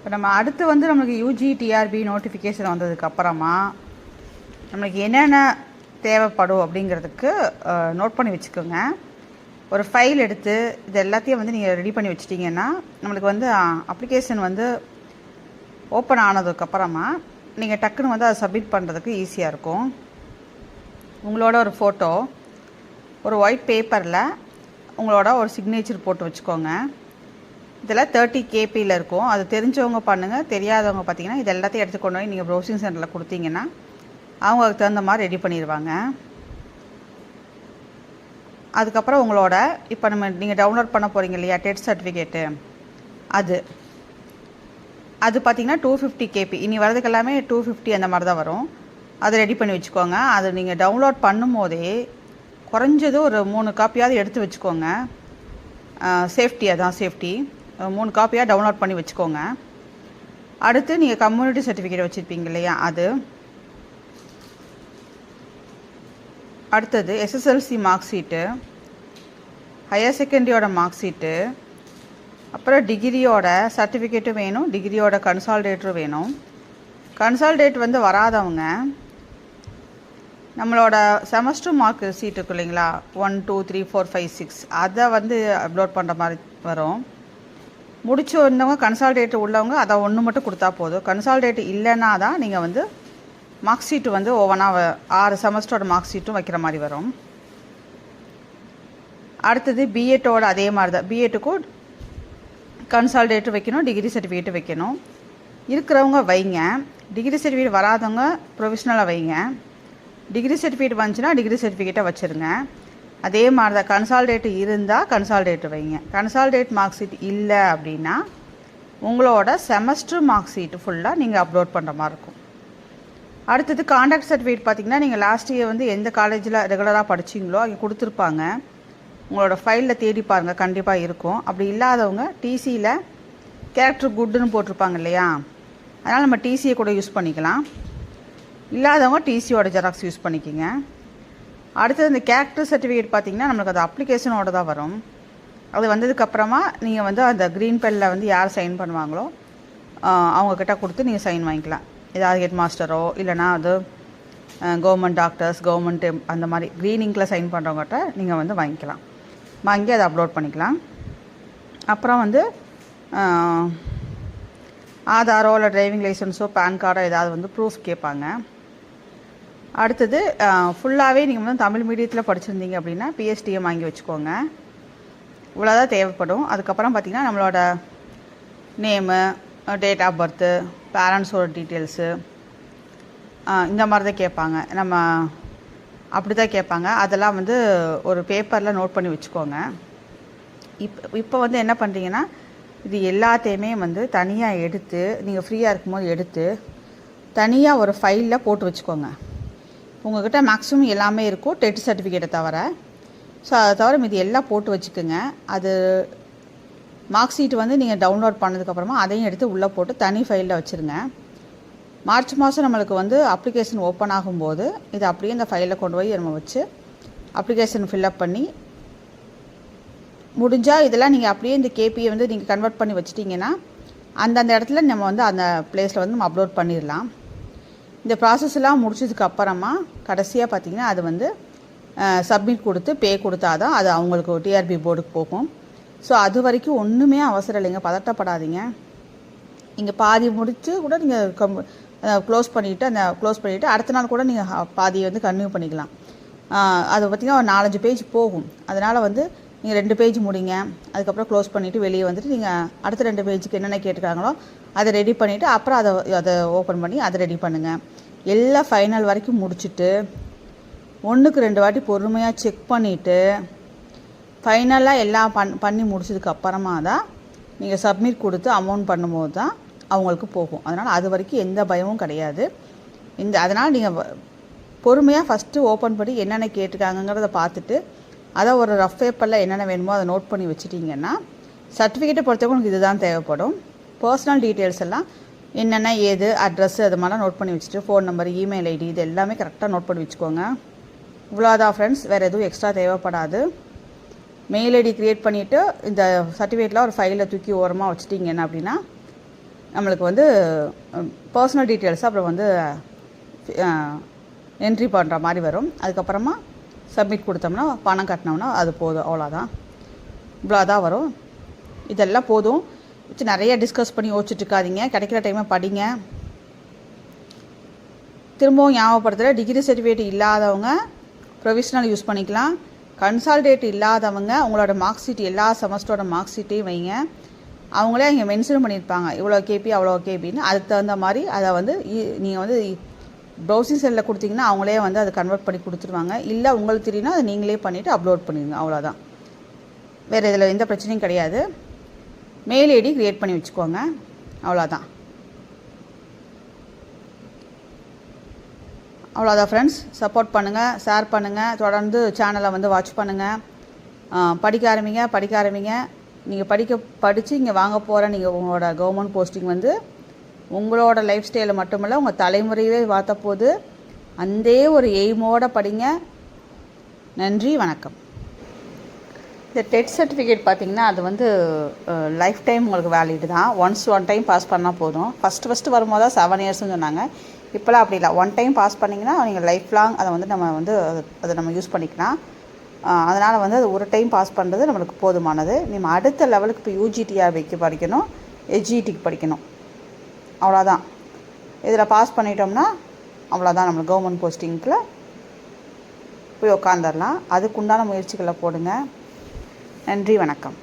இப்போ நம்ம அடுத்து வந்து நம்மளுக்கு யூஜி டிஆர்பி நோட்டிஃபிகேஷன் வந்ததுக்கப்புறமா நம்மளுக்கு என்னென்ன தேவைப்படும் அப்படிங்கிறதுக்கு நோட் பண்ணி வச்சுக்கோங்க. ஒரு ஃபைல் எடுத்து இது எல்லாத்தையும் வந்து நீங்கள் ரெடி பண்ணி வச்சிட்டிங்கன்னா நம்மளுக்கு வந்து அப்ளிகேஷன் வந்து ஓப்பன் ஆனதுக்கப்புறமா நீங்கள் டக்குன்னு வந்து அதை சப்மிட் பண்ணுறதுக்கு ஈஸியாக இருக்கும். உங்களோட ஒரு ஃபோட்டோ ஒரு ஒயிட் பேப்பரில் உங்களோட ஒரு சிக்னேச்சர் போட்டு வச்சுக்கோங்க. இதெல்லாம் தேர்ட்டி கேபியில் இருக்கும். அது தெரிஞ்சவங்க பண்ணுங்கள் தெரியாதவங்க பார்த்தீங்கன்னா இது எல்லாத்தையும் எடுத்து கொண்டு போய் நீங்கள் ப்ரௌசிங் சென்டரில் கொடுத்தீங்கன்னா அவங்க அதுக்கு தகுந்த மாதிரி ரெடி பண்ணிடுவாங்க அதுக்கப்புறம் உங்களோட இப்போ நம்ம நீங்கள் டவுன்லோட் பண்ண போகிறீங்க இல்லையா டெட் சர்டிஃபிகேட்டு அது. அது பார்த்தீங்கன்னா டூ ஃபிஃப்டி கேபி இனி வரதுக்கு எல்லாமே டூ ஃபிஃப்டி அந்த மாதிரி தான் வரும். அதை ரெடி பண்ணி வச்சுக்கோங்க. அதை நீங்கள் டவுன்லோட் பண்ணும்போதே குறைஞ்சது ஒரு மூணு காப்பியாவது எடுத்து வச்சுக்கோங்க. சேஃப்டி அதான் சேஃப்டி மூணு காப்பியாக டவுன்லோட் பண்ணி வச்சுக்கோங்க. அடுத்து நீங்கள் கம்யூனிட்டி சர்டிஃபிகேட் வச்சுருப்பீங்க இல்லையா அது. அடுத்தது எஸ்எஸ்எல்சி மார்க் ஷீட்டு ஹையர் செகண்டரியோட மார்க் ஷீட்டு அப்புறம் டிகிரியோட சர்டிஃபிகேட்டும் வேணும் டிகிரியோட கன்சால்டேட்டரும் வேணும். கன்சால்டேட் வந்து வராதவங்க நம்மளோட செமஸ்டர் மார்க் சீட் இருக்கு இல்லைங்களா one two three four five six அதை வந்து அப்லோட் பண்ணுற மாதிரி வரும். முடிச்சு வந்தவங்க கன்சால்டேட் உள்ளவங்க அதை ஒன்று மட்டும் கொடுத்தா போதும். கன்சால்டேட் இல்லைன்னா தான் நீங்கள் வந்து மார்க் ஷீட்டு வந்து ஒவ்வொன்றா ஆறு செமஸ்டரோட மார்க் ஷீட்டும் வைக்கிற மாதிரி வரும். அடுத்தது பிஎட்டோட அதே மாதிரி தான். பிஎட்டுக்கும் கன்சால்டேட்டு வைக்கணும் டிகிரி சர்டிஃபிகேட்டு வைக்கணும். இருக்கிறவங்க வைங்க. டிகிரி சர்டிஃபிகேட் வராதவங்க ப்ரொஃபஷ்னலாக வைங்க. டிகிரி சர்டிஃபிகேட் வந்துச்சுன்னா டிகிரி சர்டிஃபிகேட்டை வச்சுருங்க. அதே மாதிரி தான் கன்சால்டேட் இருந்தால் கன்சால்டேட் வைங்க. கன்சால்டேட் மார்க் ஷீட் இல்லை அப்படின்னா உங்களோட செமஸ்டர் மார்க் ஷீட் ஃபுல்லாக நீங்கள் அப்லோட் பண்ணுற மாதிரி இருக்கும். அடுத்தது காண்டாக்ட் சர்டிஃபிகேட் பார்த்தீங்கன்னா நீங்கள் லாஸ்ட் இயர் வந்து எந்த காலேஜில் ரெகுலராக படிச்சிங்களோ அங்கே கொடுத்துருப்பாங்க. உங்களோட ஃபைலில் தேடி பாருங்கள் கண்டிப்பாக இருக்கும். அப்படி இல்லாதவங்க டிசியில் கேரக்டர் குட்டுன்னு போட்டிருப்பாங்க இல்லையா? அதனால் நம்ம டிசியை கூட யூஸ் பண்ணிக்கலாம். இல்லாதவங்க டிசியோட ஜெராக்ஸ் யூஸ் பண்ணிக்கோங்க. அடுத்தது இந்த கேரக்டர் சர்டிஃபிகேட் பார்த்தீங்கன்னா நம்மளுக்கு அது அப்ளிகேஷனோட தான் வரும். அது வந்ததுக்கப்புறமா நீங்கள் வந்து அந்த க்ரீன் பெல்லில் வந்து யார் சைன் பண்ணுவாங்களோ அவங்கக்கிட்ட கொடுத்து நீங்கள் சைன் வாங்கிக்கலாம். ஏதாவது ஹெட் மாஸ்டரோ இல்லைனா அது கவர்மெண்ட் டாக்டர்ஸ் கவர்மெண்ட் அந்த மாதிரி க்ரீனிங்கில் சைன் பண்ணுறவங்ககிட்ட நீங்கள் வந்து வாங்கிக்கலாம். வாங்கி அதை அப்லோட் பண்ணிக்கலாம். அப்புறம் வந்து ஆதாரோ இல்லை டிரைவிங் லைசன்ஸோ பேன் கார்டோ ஏதாவது வந்து ப்ரூஃப் கேட்பாங்க. அடுத்தது ஃபுல்லாகவே நீங்கள் வந்து தமிழ் மீடியத்தில் படிச்சிருந்தீங்க அப்படின்னா பிஎஸ்டிஎம் வாங்கி வச்சுக்கோங்க. இவ்வளோதான் தேவைப்படும். அதுக்கப்புறம் பார்த்திங்கன்னா நம்மளோட நேமு டேட் ஆஃப் பர்த்து பேரண்ட்ஸோட டீட்டெயில்ஸு இந்த மாதிரி தான் கேட்பாங்க. நம்ம அப்படி தான் கேட்பாங்க. அதெல்லாம் வந்து ஒரு பேப்பரில் நோட் பண்ணி வச்சுக்கோங்க. இப்போ இப்போ வந்து என்ன பண்ணுறீங்கன்னா இது எல்லாத்தையுமே வந்து தனியாக எடுத்து நீங்கள் ஃப்ரீயாக இருக்கும்போது எடுத்து தனியாக ஒரு ஃபைலில் போட்டு வச்சுக்கோங்க. உங்கள்கிட்ட மேக்ஸிமம் எல்லாமே இருக்கும் டெட் சர்டிஃபிகேட்டை தவிர. ஸோ அதை தவிர மீதி எல்லாம் போட்டு வச்சுக்கோங்க. அது மார்க் ஷீட் வந்து நீங்கள் டவுன்லோட் பண்ணதுக்கப்புறமா அதையும் எடுத்து உள்ளே போட்டு தனி ஃபைலில் வச்சுருங்க. மார்ச் மாதம் நம்மளுக்கு வந்து அப்ளிகேஷன் ஓப்பன் ஆகும்போது இதை அப்படியே இந்த ஃபைலில் கொண்டு போய் நம்ம வச்சு அப்ளிகேஷன் ஃபில்அப் பண்ணி முடிஞ்சால் இதெல்லாம் நீங்கள் அப்படியே இந்த கேபியை வந்து நீங்கள் கன்வெர்ட் பண்ணி வச்சிட்டிங்கன்னா அந்தந்த இடத்துல நம்ம வந்து அந்த பிளேஸில் வந்து நம்ம அப்லோட் பண்ணிடலாம். இந்த ப்ராசஸ் எல்லாம் முடிச்சதுக்கு அப்புறமா கடைசியாக பார்த்தீங்கன்னா அது வந்து சப்மிட் கொடுத்து பே கொடுத்தா தான் அது அவங்களுக்கு டிஆர்பி போர்டுக்கு போகும். ஸோ அது வரைக்கும் ஒன்றுமே அவசரம் இல்லைங்க. பதட்டப்படாதீங்க. இங்கே பாதி முடித்து கூட நீங்கள் கம் க்ளோஸ் பண்ணிவிட்டு அந்த க்ளோஸ் பண்ணிவிட்டு அடுத்த நாள் கூட நீங்கள் பாதியை வந்து கன்டினியூ பண்ணிக்கலாம். அது பார்த்திங்கன்னா ஒரு நாலஞ்சு பேஜ் போகும். அதனால் வந்து நீங்கள் ரெண்டு பேஜ் முடிங்க. அதுக்கப்புறம் க்ளோஸ் பண்ணிவிட்டு வெளியே வந்துட்டு நீங்கள் அடுத்த ரெண்டு பேஜுக்கு என்னென்ன கேட்டுருக்காங்களோ அதை ரெடி பண்ணிவிட்டு அப்புறம் அதை அதை ஓப்பன் பண்ணி அதை ரெடி பண்ணுங்கள் எல்லாம் ஃபைனல் வரைக்கும் முடிச்சுட்டு ஒன்றுக்கு ரெண்டு வாட்டி பொறுமையாக செக் பண்ணிவிட்டு ஃபைனலாக எல்லாம் பண் பண்ணி முடிச்சதுக்கப்புறமா தான் நீங்கள் சப்மிட் கொடுத்து அமௌண்ட் பண்ணும்போது தான் அவங்களுக்கு போகும். அதனால் அது வரைக்கும் எந்த பயமும் கிடையாது. இந்த அதனால் நீங்கள் பொறுமையாக ஃபஸ்ட்டு ஓப்பன் பண்ணி என்னென்ன கேட்டிருக்காங்கங்கிறத பார்த்துட்டு அதான் ஒரு ரஃப் பேப்பரில் என்னென்ன வேணுமோ அதை நோட் பண்ணி வச்சுட்டிங்கன்னா சர்டிஃபிகேட்டை உங்களுக்கு இதுதான் தேவைப்படும். பர்சனல் டீட்டெயில்ஸ் எல்லாம் என்னென்ன ஏது அட்ரஸ் அது மாதிரிலாம் நோட் பண்ணி வச்சுட்டு ஃபோன் நம்பர் இமெயில் ஐடி இது எல்லாமே கரெக்டாக நோட் பண்ணி வச்சுக்கோங்க. இவ்வளோதான் ஃப்ரெண்ட்ஸ் வேறு எதுவும் எக்ஸ்ட்ரா தேவைப்படாது. மெயில் ஐடி க்ரியேட் பண்ணிவிட்டு இந்த சர்டிஃபிகேட்டில் ஒரு ஃபைலில் தூக்கி ஓரமாக வச்சுட்டிங்கன்னா அப்படின்னா நம்மளுக்கு வந்து பர்சனல் டீட்டெயில்ஸ் அப்புறம் வந்து என்ட்ரி பண்ணுற மாதிரி வரும். அதுக்கப்புறமா சப்மிட் கொடுத்தோம்னா பணம் கட்டினோம்னா அது போதும் அவ்வளோதான் இவ்வளோ தான் வரும். இதெல்லாம் போதும். வச்சு நிறைய டிஸ்கஸ் பண்ணி யோசிச்சுட்டு இருக்காதீங்க கிடைக்கிற டைமை படிங்க. திரும்பவும் ஞாபகப்படுத்துகிற டிகிரி சர்டிஃபிகேட் இல்லாதவங்க ப்ரொவிஷனல் யூஸ் பண்ணிக்கலாம். கன்சால்டேட் இல்லாதவங்க உங்களோட மார்க் ஷீட் எல்லா செமஸ்டரோட மார்க் ஷீட்டையும் வைங்க. அவங்களே இங்கே மென்ஷன் பண்ணியிருப்பாங்க. இவ்வளோ கேபி அவ்வளோ கேபின்னு அதுக்கு தகுந்த மாதிரி அதை வந்து நீங்கள் வந்து ப்ரௌசிங் செல்லில் கொடுத்தீங்கன்னா அவங்களே வந்து அதை கன்வெர்ட் பண்ணி கொடுத்துருவாங்க. இல்லை உங்களுக்கு தெரியும்னா அதை நீங்களே பண்ணிவிட்டு அப்லோட் பண்ணிடுங்க. அவ்வளோதான் வேறு இதில் எந்த பிரச்சனையும் கிடையாது. மெயில் ஐடி க்ரியேட் பண்ணி வச்சுக்கோங்க. அவ்வளோதான் அவ்வளோதான் ஃப்ரெண்ட்ஸ் சப்போர்ட் பண்ணுங்கள் ஷேர் பண்ணுங்கள் தொடர்ந்து சேனலை வந்து வாட்ச் பண்ணுங்கள் படிக்க ஆரம்பிங்க படிக்க ஆரம்பிங்க. நீங்கள் படிக்க படித்து இங்கே வாங்க போகிற நீங்கள் உங்களோட கவர்மெண்ட் போஸ்டிங் வந்து உங்களோட லைஃப் ஸ்டைலை மட்டுமல்ல உங்கள் தலைமுறையவே பார்த்த போது அந்த ஒரு எய்மோடு படிங்க. நன்றி வணக்கம். இந்த டெட் சர்டிஃபிகேட் பார்த்தீங்கன்னா அது வந்து லைஃப் டைம் உங்களுக்கு வேலிடு தான். ஒன்ஸ் ஒன் டைம் பாஸ் பண்ணால் போதும். ஃபஸ்ட்டு ஃபஸ்ட்டு வரும்போது தான் செவன் இயர்ஸ்னு சொன்னாங்க. இப்போலாம் அப்படி இல்லை. ஒன் டைம் பாஸ் பண்ணிங்கன்னா நீங்கள் லைஃப் லாங் அதை வந்து நம்ம வந்து அதை நம்ம யூஸ் பண்ணிக்கலாம். அதனால் வந்து அது ஒரு டைம் பாஸ் பண்ணுறது நம்மளுக்கு போதுமானது. நம்ம அடுத்த லெவலுக்கு இப்போ யூஜிடிஆர் வைக்க படிக்கணும். எஜிடிக்கு படிக்கணும். அவ்வளோதான். இதில் பாஸ் பண்ணிட்டோம்னா அவ்வளோதான் நம்ம கவர்மெண்ட் போஸ்டிங்கில் போய் உக்காந்துடலாம் அதுக்குண்டான முயற்சிகளை போடுங்க. நன்றி வணக்கம்.